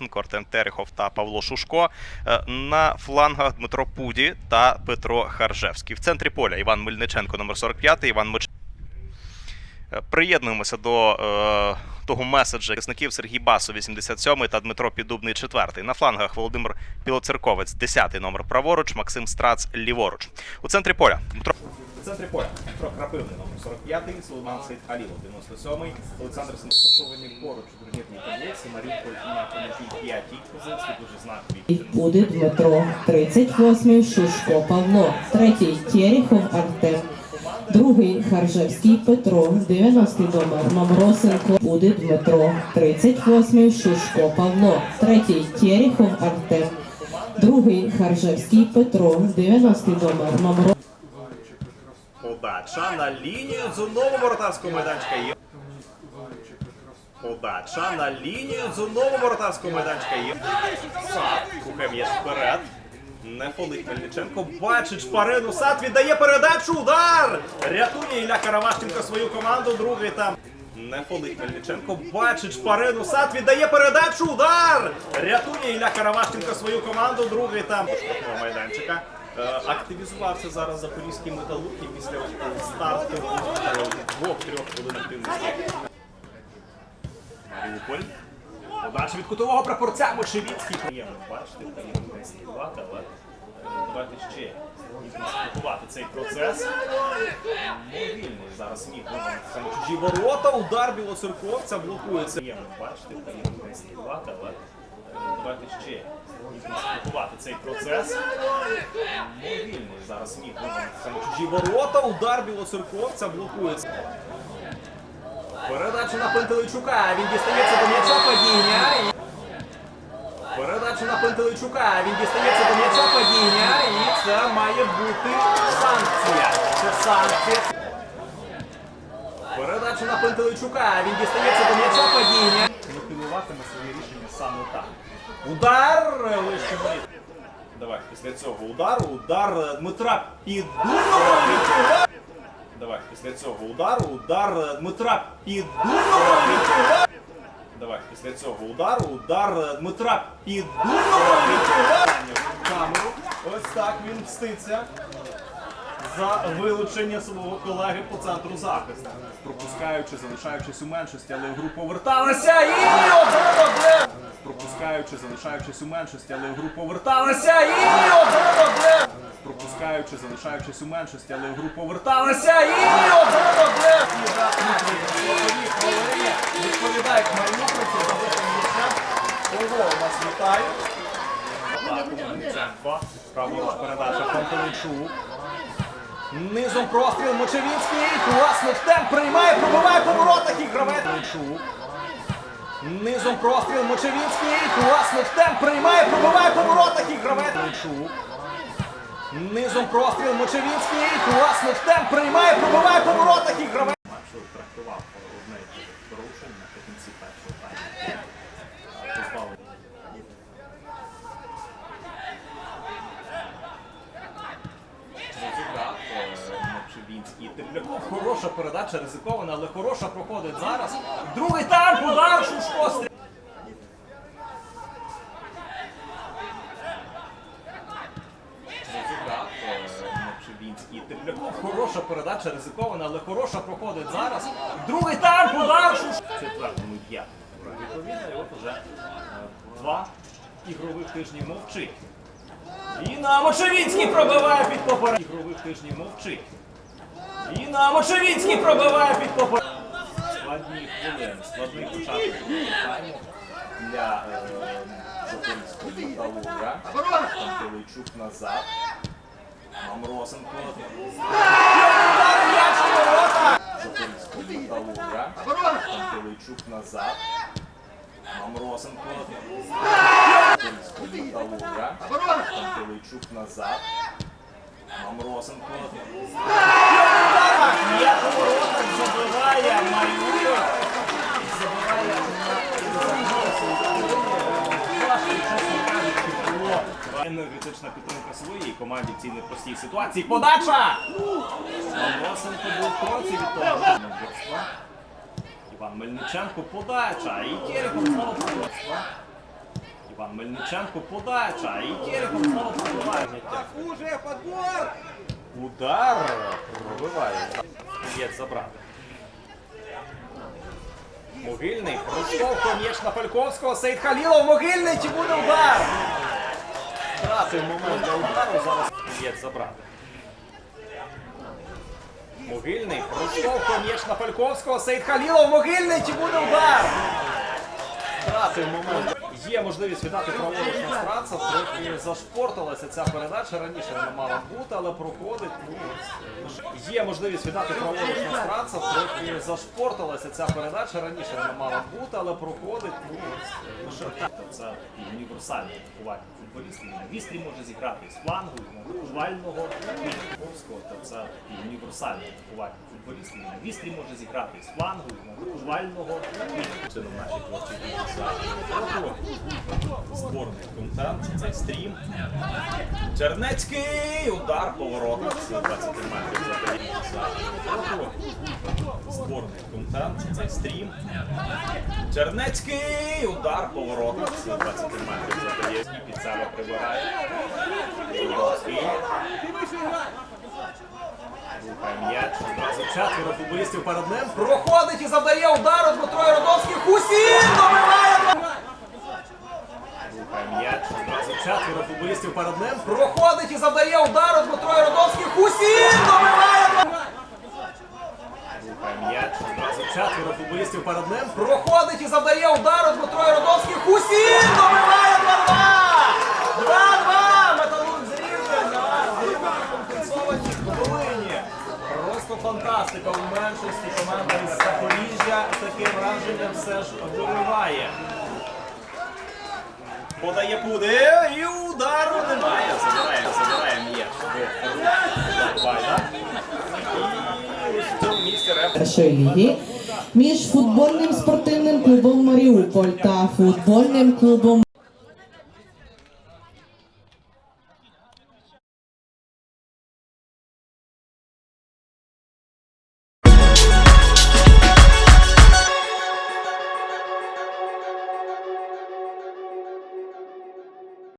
Моросенко, Артем Терехов та Павло Шушко. Е, На флангах Дмитро Пуді та Петро Харжевський. В центрі поля Іван Мельниченко, номер 45, Іван Мич. Е, Приєднуємося до е, того меседжа захисників Сергій Басо, 87 та Дмитро Піддубний, 4 На флангах Володимир Білоцерковець, 10 номер праворуч, Максим Страц ліворуч. У центрі поля Дмитро центрі поля Крапивний, номер 45-й, Сулейман Сейд Алілов, 97-й, Олександр Сенкошований поруч у турнірній таблиці, Маріуполь на понятій п'ятій позиції, дуже знаковій. Буде Дмитро, 38-й Шушко Павло, третій Терехов Артем, другий Харжевський Петро, 90-й номер Мамросенко. Буде Дмитро, 38-й Шушко Павло, третій Терехов Артем, другий Харжевський Петро, 90-й номер Мамросенко. Подача на лінію зонового воротарського майданчика є. Подача на лінію зонового воротарського майданчика є. Сад, м'яч вперед. Не фолить Мельниченко. Бачить шпарину. Сад віддає передачу. Удар! Рятує Ілля Каравашченко свою команду. Другий там. Не фолить Мельниченко. Бачить шпарину. Сад віддає передачу. Удар! Рятує Ілля Каравашченко свою команду. Другий там. майданчика. Е, Активізувався зараз запорізький металург і після е, старту е, двох-трьох хвилин активності. Маріуполь. Подача від кутового прапорця Мошевіцький. Приємно бачити, приємно констатувати, але е, давайте ще інтенсифікувати цей процес. Мобільний зараз міг на чужі ворота. Удар білоцерковця блокується. Приємно бачити, приємно констатувати, але давайте ще інтенсифікувати цей процес. Мобільний зараз міг на чужі ворота. Удар білоцерковця блокується. Передача на Пентелейчука. Він дістається до м'яча падіння. Передача на Пентелейчука. Він дістається до м'яча падіння. І це має бути санкція. Це санкція. Передача на Пентелейчука. Він дістається до м'яча падіння. Мотивуватиме своє рішення саме так. Удар лише воріт. Давай, після цього удару. Удар Дмитра Піддубного. Давай, після цього удару, удар Дмитра Піддубного. Давай, після цього удару, удар Дмитра Піддубного. Камеру. Ось так він мститься за вилучення свого колеги по центру захисту. Пропускаючи, залишаючись у меншості, але в гру поверталася і один-один! Пропускаючи, залишаючись у меншості, але в гру поверталася і один-один! Пропускаючи, залишаючись у меншості, але в гру поверталася і один-один! Відповідають Маріупольці за. Ого, у нас вітає. Атаку передача Пантелейчук. Низом простріл Мочевінський. Класний темп приймає, пробиває по воротах і гравець. Низом простріл Мочевінський. Класний темп приймає, пробиває по воротах і гравець. Низом простріл Мочевінський. Класний темп приймає, пробиває по воротах і гравець. Мочевінський. Тепляков. Хороша передача, ризикована, але хороша проходить зараз. Другий тайм, удар, Шушко Тепляков. Хороша передача, ризикована, але хороша проходить зараз. Другий тайм, удар, Шушко. Четвертому п'ятому. Відповідно, і от уже е, два ігрових тижні мовчить. І на Мочевінський пробиває під поперед. Ігрових тижнів мовчить. І на Мочевінський пробиває під поперед. Складні хвилини, складний початок для е, запорізького металурга. Пантелейчук назад. Мамросенко. Запорізького металурга. Пантелейчук назад. Мамросенко. Запорізького металурга. Пантелейчук назад. Мамросенко. Забиває. Забиває Енергетична підтримка своєї команді в цій непростій ситуації. Подача! Мамросенко був в кроці від того. Іван Мельниченко подача. І Терехов знову подача. Іван Мельниченко подача. І Терехов знову пробиває. Уже подбор! Удар пробиває. Є забрати. Могильний. Розштовхує м'яч на Фальковського. Сейд Халілов. Могильний. Чи буде удар? Втратив момент для удару. Зараз є забрати. Могильний. Розштовхує м'яч на Фальковського. Сейд Халілов. Могильний. Чи буде удар? Втратив момент. Є можливість віддати праворуч Страца. Трохи зашпортилася ця передача. Раніше вона мала бути, але проходить. Ну, є можливість віддати праворуч на Страца. Трохи зашпортилася ця передача. Раніше вона мала бути, але проходить. Ну, ось. Це універсальне атакування футболістів. На вістрі може зіграти з флангу, на атакувального Московського. Та це універсальне атакування футболістів. На вістрі може зіграти з флангу, на атакувального чином наші хлопці зборний контент. Цей стрім. Чернецький удар поворотом з 20 метрів зборний контент. Цей стрім. Чернецький удар поворотом з 20 метрів задає і під себе прибирає. Четверо футболістів перед ним. Проходить і завдає удару Дмитро Яродовський. Хусін добиває! М'яч. Одразу четверо футболістів перед ним. Проходить і завдає удару Дмитро Яродовський. Хусін добиває! М'яч. Одразу четверо футболістів перед ним. Проходить і завдає удару Дмитро Яродовський. Хусін добиває 2-2! 2-2! Металург з Рівня на компенсованій хвилині. Просто фантастика у меншості команда із Запоріжжя таке враження все ж вириває. Подає пуди і удару першої ліги між футбольним спортивним клубом Маріуполь та футбольним клубом